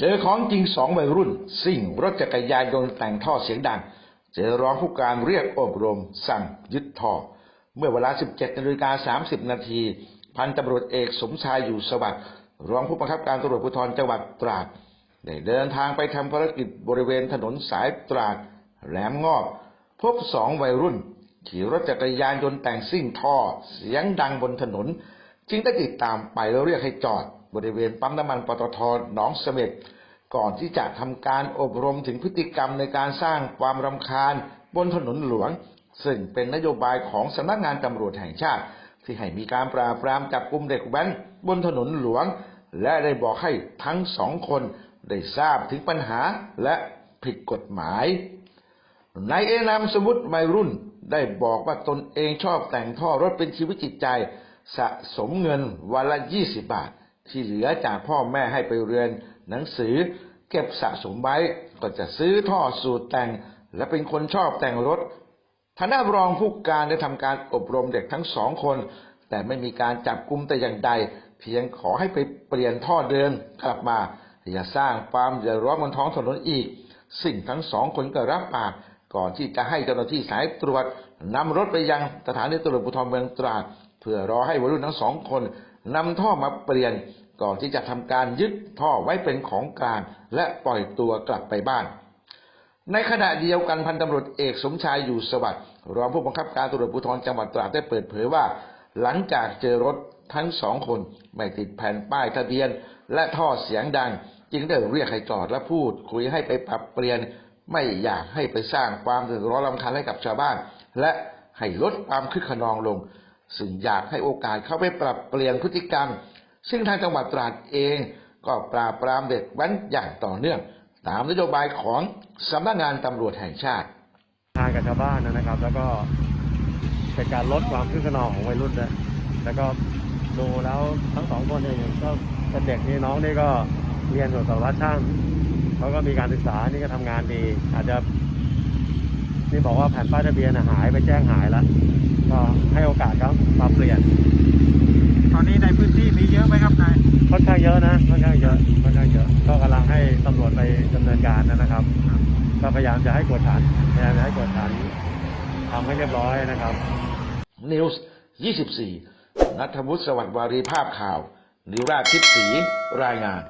เจอของจริงสองวัยรุ่นซิ่งรถจักรยานยนต์แต่งท่อเสียงดัง เจอร้องผู้การเรียกอบรม สั่งยึดท่อ เมื่อเวลา 17นาฬิกา30 นาที พันตำรวจเอกสมชายอยู่สวัสดิ์รองผู้บังคับการตำรวจภูธรจังหวัดตราดได้เดินทางไปทำภารกิจบริเวณถนนสายตราดแหลมงอบ พบสองวัยรุ่น ขี่รถจักรยานยนต์แต่งซิ่งท่อ เสียงดังบนถนน จึงได้ติดตามไปแล้วเรียกให้จอด บริเวณปั๊มน้ำมันปตทหนองเสม็ดก่อนที่จะทำการอบรมถึงพฤติกรรมในการสร้างความรำคาญบนถนนหลวง ซึ่งเป็นนโยบายของสำนักงานตำรวจแห่งชาติ ที่ให้มีการปราบปรามจับกลุ่มเด็กแว้นบนถนนหลวง และได้บอกให้ทั้งสองคนได้ทราบถึงปัญหาและผิดกฎหมายนายเอนามสมมติวัยรุ่นได้บอกว่าตนเองชอบแต่งท่อรถเป็นชีวิตจิตใจ สะสมเงินวันละ 20 บาท ที่เหลือจากพ่อแม่ให้ไปเรียนหนังสือ เก็บสะสมไว้ก็จะซื้อท่อสูตรแต่ง และเป็นคนชอบแต่งรถทางด้านรองผู้การได้ทำการอบรมเด็กทั้งสองคน แต่ไม่มีการจับกุมแต่อย่างใด เพียงขอให้ไปเปลี่ยนท่อเดินกลับมา อย่าสร้างความเดือดร้อนบนท้องถนนอีก สิ่งทั้งสองคนก็รับปากก่อนที่จะให้เจ้าหน้าที่สายตรวจนำรถไปยังสถานีตำรวจภูธรเมืองตราดเพื่อรอให้วัยรุ่นทั้งสองคน นำท่อมาเปลี่ยนก่อนที่จะทำการยึดท่อไว้เป็นของกลาง และปล่อยตัวกลับไปบ้าน ในขณะเดียวกันพันตำรวจเอกสมชายอยู่สวัสดิ์รองผู้บังคับการตำรวจภูธรจังหวัดตราดได้เปิดเผยว่า หลังจากเจอรถทั้งสองคนไม่ติดแผ่นป้ายทะเบียน และท่อเสียงดัง จึงได้เรียกให้จอดและพูด คุยให้ไปปรับเปลี่ยนไม่อยากให้ไปสร้างความเดือดร้อนรำคาญให้กับชาวบ้าน และให้ลดความคึกขนองลง ซึ่งอยากให้โอกาสเข้าไปปรับเปลี่ยนพฤติกรรม ซึ่งทางจังหวัดตราดเอง ก็ปราบปรามเด็กแว้นอย่างต่อเนื่อง ตามนโยบายของสำนักงานตำรวจแห่งชาติ ทางกับชาวบ้านนะครับ แล้วก็เป็นการลดความคึกขนองของวัยรุ่นด้วยแล้วก็ดูแล้วทั้งสองคนเองก็เป็นเด็กนี่น้องนี่ก็เรียนอยู่สารวัตรช่างเขาก็มีการศึกษานี่ก็ทำงานดี อาจจะ นี่บอกว่าแผ่นป้ายทะเบียนน่ะหายไปแจ้งหายแล้ว ก็ให้โอกาสเขามาเปลี่ยน ตอนนี้ในพื้นที่มีเยอะไหมครับนายค่อนข้างเยอะนะค่อนข้างเยอะค่อนข้างเยอะ ก็กำลังให้ตำรวจไปดำเนินการนะครับ ก็พยายามจะให้กวดขันพยายามจะให้กวดขันทำให้เรียบร้อยนะครับ นิวส์24 นัทวุฒิสวัสดิ์วารีภาพข่าว นิวราชทิพย์ศรีรายงาน